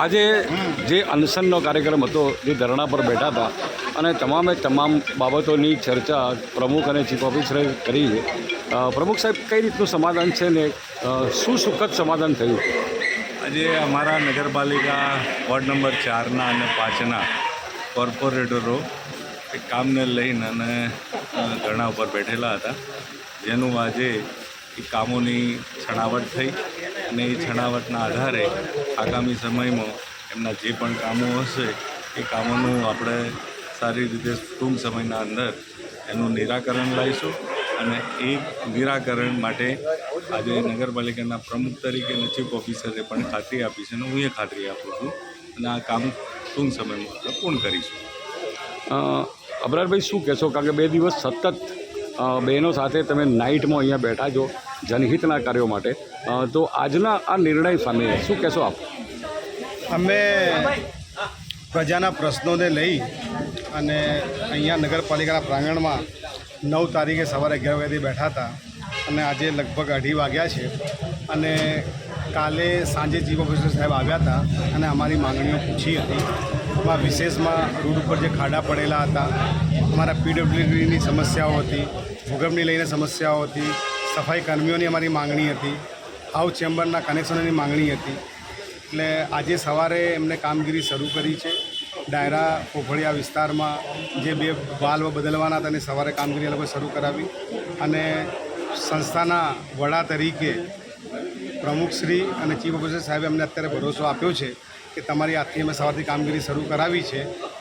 આજે જે અનશનનો કાર્યક્રમ હતો, જે ધરણા પર બેઠા હતા, અને તમામે તમામ બાબતોની ચર્ચા પ્રમુખ અને ચીફ ઓફિસરે કરી છે. પ્રમુખ સાહેબ, કઈ રીતનું સમાધાન છે ને શું સુખદ સમાધાન થયું? આજે અમારા નગરપાલિકા વોર્ડ નંબર ચારના અને પાંચના કોર્પોરેટરો કામને લઈને અને ધરણા ઉપર બેઠેલા હતા. જેનું આજે એ કામોની છણાવટ થઈ અને એ છણાવટના આધારે આગામી સમયમાં એમના જે પણ કામો હશે, એ કામોનું આપણે સારી રીતે ટૂંક સમયના અંદર એનું નિરાકરણ લાવીશું અને એ નિરાકરણ માટે આજે નગરપાલિકાના પ્રમુખ તરીકે અને ચીફ ઓફિસરે પણ ખાતરી આપી છે અને હું એ ખાતરી આપું છું અને આ કામ ટૂંક સમયમાં પૂર્ણ કરીશું. અબરારભાઈ શું કહેશો? કારણ કે બે દિવસ સતત બહેનો સાથે તમે નાઇટમાં અહીંયા બેઠા છો જનહિતના કાર્યો માટે. તો આજના આ નિર્ણય સામે શું કહેશો આપ? અમે પ્રજાના પ્રશ્નોને લઈ અને અહીંયા નગરપાલિકાના પ્રાંગણમાં નવ તારીખે સવારે અગિયાર વાગ્યાથી બેઠા હતા અને આજે લગભગ અઢી વાગ્યા છે. અને કાલે સાંજે ચીફ ઓફિસર સાહેબ આવ્યા હતા અને અમારી માંગણીઓ પૂછી હતી. એમાં વિશેષમાં રોડ ઉપર જે ખાડા પડેલા હતા, અમારા પીડબ્લ્યુડીની સમસ્યાઓ હતી, ભૂગર્ભની લઈને સમસ્યાઓ હતી, સફાઈ કર્મીઓની અમારી માંગણી હતી, હાઉસ ચેમ્બરના કનેક્શનોની માંગણી હતી. એટલે આજે સવારે એમને કામગીરી શરૂ કરી છે. ડાયરા પોફળિયા વિસ્તારમાં જે બે વાલ્વ બદલવાના હતા એને સવારે કામગીરી એ લોકોએ શરૂ કરાવી. અને સંસ્થાના વડા તરીકે પ્રમુખશ્રી અને ચીફ ઓફિસર સાહેબે અમને અત્યારે ભરોસો આપ્યો છે કે તમારી આજથી અમે સવારથી કામગીરી શરૂ કરાવી છે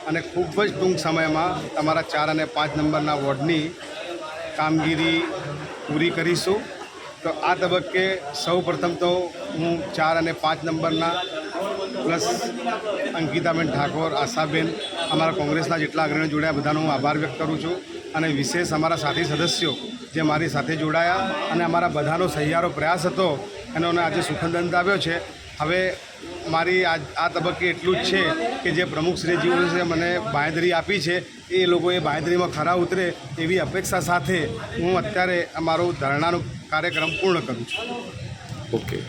અને ખૂબ જ ટૂંક સમયમાં તમારા ચાર અને પાંચ નંબરના વોર્ડની કામગીરી પૂરી કરીશું. તો આ તબક્કે સૌ પ્રથમ તો હું ચાર અને પાંચ નંબરના પ્લસ અંકિતાબેન ઠાકોર, આશાબેન, અમારા કોંગ્રેસના જેટલા અગ્રણીઓ જોડાયા, બધાનો હું આભાર વ્યક્ત કરું છું. અને વિશેષ અમારા સાથી સદસ્યો જે મારી સાથે જોડાયા અને અમારા બધાનો સહિયારો પ્રયાસ હતો એનો આજે સુખદ અંત આવ્યો છે. હવે મારી આ આ તબક્કે એટલું જ છે કે જે પ્રમુખ શ્રી મને બાંયધરી આપી છે, એ લોકો એ બાંયધરીમાં ખરા ઉતરે એવી અપેક્ષા સાથે હું અત્યારે અમારો ધરણાનો કાર્યક્રમ પૂર્ણ કરું છું. ઓકે.